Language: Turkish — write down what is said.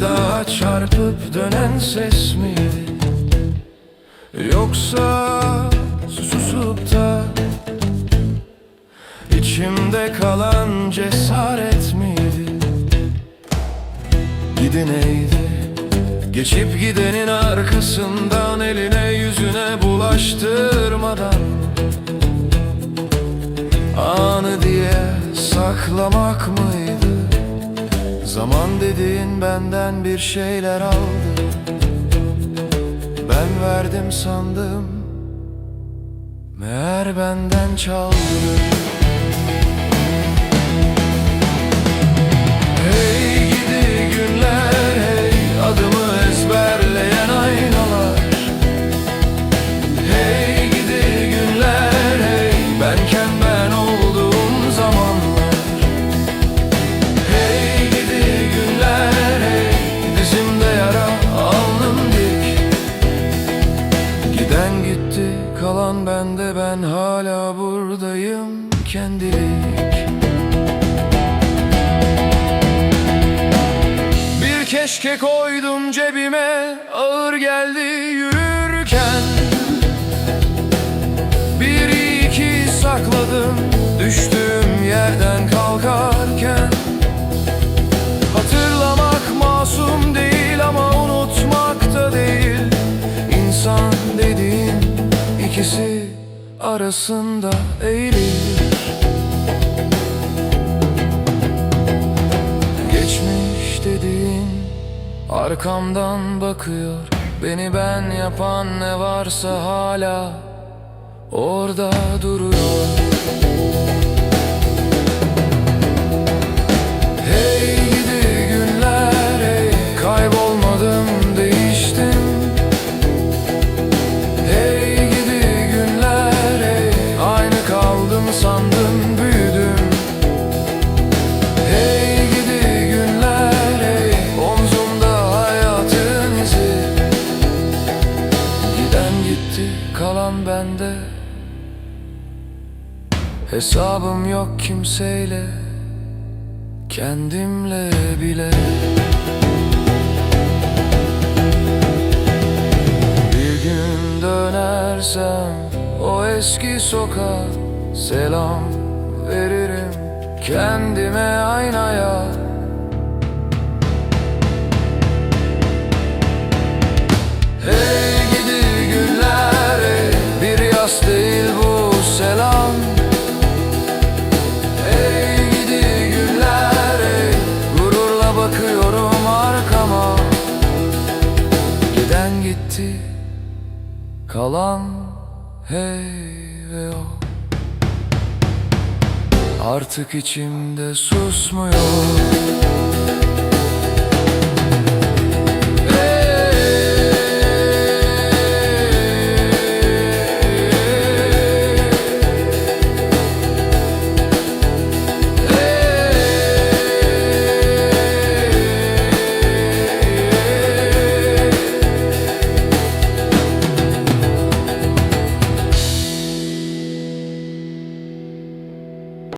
daha çarpıp dönen ses miydi? Yoksa susup da içimde kalan cesaret miydi? Gidi neydi? Geçip gidenin arkasından eline yüzüne bulaştırmadan Anı diye saklamak mıydı? Zaman dediğin benden bir şeyler aldı. Ben verdim sandım Meğer benden çaldı kalan bende ben hala buradayım. Kendilik. Bir keşke koydum cebime ağır geldi yürürken ikisi arasında eğilir Geçmiş dediğin arkamdan bakıyor. Beni ben yapan ne varsa hala orada duruyor kalan bende. Hesabım yok kimseyle Kendimle bile. Bir gün dönersem o eski sokağa selam veririm. Kendime aynaya kalan hey ve o. Artık içimde susmuyor